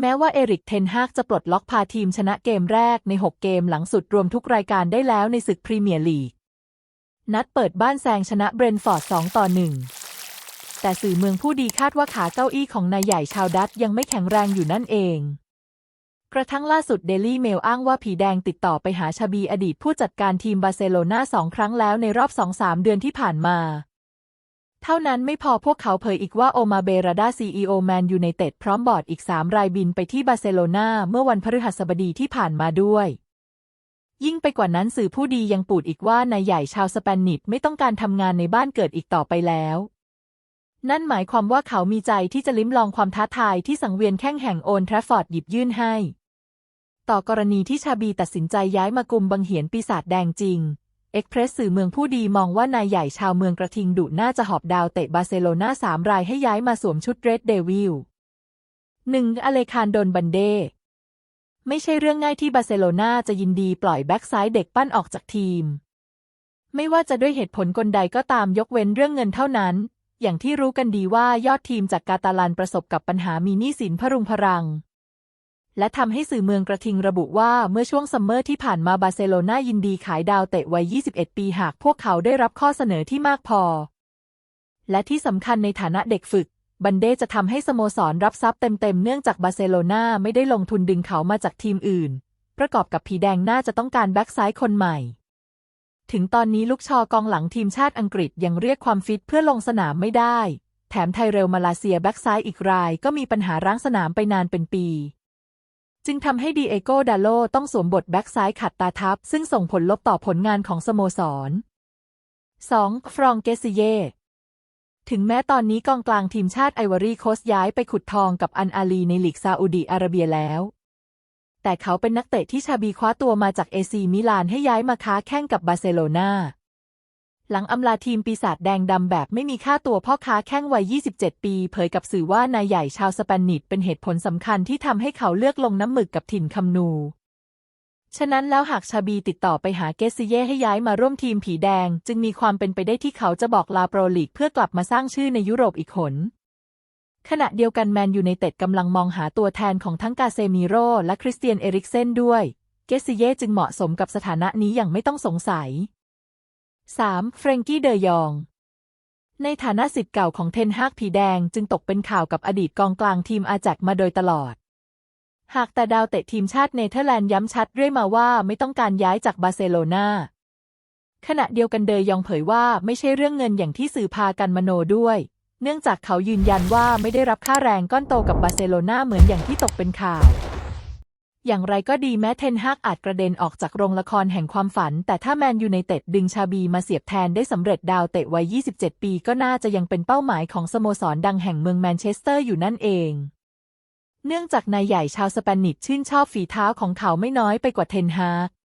แม้ว่าเอริกเทนฮากจะปลดล็อกพาทีมชนะเกมแรกใน 6 เกมหลังสุดรวมทุกรายการได้แล้วในศึกพรีเมียร์ลีก นัดเปิดบ้านแซงชนะเบรนท์ฟอร์ด 2 ต่อ 1 แต่สื่อเมืองผู้ดีคาดว่าขาเก้าอี้ของนายใหญ่ชาวดัตยังไม่แข็งแรงอยู่นั่นเอง กระทั่งล่าสุดเดลี่เมลอ้างว่าผีแดงติดต่อไปหาชาบีอดีตผู้จัดการทีมบาร์เซโลนาสองครั้งแล้วในรอบ 2-3 เดือนที่ผ่านมา เท่านั้นไม่พอพวกเขาเผยอีกว่าโอมาเบราดาซีอีโอแมนยูไนเต็ดพร้อมบอร์ดอีก3รายบินไปที่บาร์เซโลนาเมื่อวันพฤหัสบดีที่ผ่านมาด้วย ยิ่งไปกว่านั้นสื่อผู้ดียังปูดอีกว่านายใหญ่ชาวสเปนิชไม่ต้องการทำงานในบ้านเกิดอีกต่อไปแล้ว นั่นหมายความว่าเขามีใจที่จะลิ้มลองความท้าทายที่สังเวียนแข้งแห่งโอนแทรฟฟอร์ดหยิบยื่นให้ ต่อกรณีที่ชาบีตัดสินใจย้ายมากุมบังเหียนปีศาจแดงจริง เอ็กเพรสสื่อเมืองผู้ดีมองว่านายใหญ่ชาวเมืองกระทิงดุน่าจะหอบดาวเตะบาร์เซโลนาสามรายให้ย้ายมาสวมชุดเรดเดวิลหนึ่งอเลคานโดนบันเดไม่ใช่เรื่องง่ายที่บาร์เซโลนาจะยินดีปล่อยแบ็กซ้ายเด็กปั้นออกจากทีม ไม่ว่าจะด้วยเหตุผลกลใดก็ตามยกเว้นเรื่องเงินเท่านั้น อย่างที่รู้กันดีว่ายอดทีมจากกาตาลันประสบกับปัญหามีหนี้สินพรุงพรัง และทำให้สื่อเมืองกระทิงระบุว่าเมื่อช่วงซัมเมอร์ที่ผ่านมาบาร์เซโลนายินดีขายดาวเตะวัย 21 ปีหากพวกเขาได้รับข้อเสนอที่มากพอ และที่สำคัญในฐานะเด็กฝึก บันเดจะทำให้สโมสรรับทรัพย์เต็มๆ เนื่องจากบาร์เซโลนาไม่ได้ลงทุนดึงเขามาจากทีมอื่น ประกอบกับผีแดงน่าจะต้องการแบ็กซ้ายคนใหม่ ถึงตอนนี้ลูกชอกองหลังทีมชาติอังกฤษยังเรียกความฟิตเพื่อลงสนามไม่ได้ แถมไทเรลมาลาเซียแบ็กซ้ายอีกรายก็มีปัญหาร้างสนามไปนานเป็นปี จึงทำให้ดีเอโกดาโลต้องสวมบทแบ็กซ้ายขัดตาทับ ซึ่งส่งผลลบต่อผลงานของสโมสร 2. ฟรองเกซิเยถึงแม้ตอนนี้กองกลางทีมชาติไอวอรี่โคสย้ายไปขุดทองกับอันอาลีในลีกซาอุดีอาระเบียแล้ว แต่เขาเป็นนักเตะที่ชาบีคว้าตัวมาจากเอซีมิลานให้ย้ายมาค้าแข่งกับบาร์เซโลนา หลังอำลาทีมปีศาจแดงดำแบบไม่มีค่าตัวพ่อค้าแข้งวัย 27 ปี เผยกับสื่อว่านายใหญ่ชาวสเปนิชเป็นเหตุผลสำคัญที่ทำให้เขาเลือกลงน้ำหมึกกับถิ่นคำนู ฉะนั้นแล้วหากชาบีติดต่อไปหาเกซิเย่ให้ย้ายมาร่วมทีมผีแดง จึงมีความเป็นไปได้ที่เขาจะบอกลาโปรลีกเพื่อกลับมาสร้างชื่อในยุโรปอีกหนขณะเดียวกันแมนยูไนเต็ดกำลังมองหาตัวแทนของทั้งกาเซมิโรและคริสเตียนเอริกเซนด้วย เกซิเย่จึงเหมาะสมกับสถานะนี้อย่างไม่ต้องสงสัย 3. เฟรงกี้เดยอง ในฐานะสิทธิ์เก่าของเทนฮากผีแดงจึงตกเป็นข่าวกับอดีตกองกลางทีมอาแจกมาโดยตลอด หากแต่ดาวเตะทีมชาติเนเธอร์แลนด์ย้ำชัดเรื่อยมาว่าไม่ต้องการย้ายจากบาร์เซโลนาขณะเดียวกันเดยองเผยว่าไม่ใช่เรื่องเงินอย่างที่สื่อพากันมโนด้วย เนื่องจากเขายืนยันว่าไม่ได้รับค่าแรงก้อนโตกับบาร์เซโลนาเหมือนอย่างที่ตกเป็นข่าว อย่างไรก็ดีแม้เทนฮากอาจกระเด็นออกจากโรงละครแห่งความฝัน แต่ถ้าแมนยูไนเต็ดดึงชาบีมาเสียบแทนได้สำเร็จดาวเตะวัย 27 ปีก็น่าจะยังเป็นเป้าหมายของสโมสรดังแห่งเมืองแมนเชสเตอร์อยู่นั่นเอง เนื่องจากนายใหญ่ชาวสเปนิชชื่นชอบฝีเท้าของเขาไม่น้อยไปกว่าเทนฮาก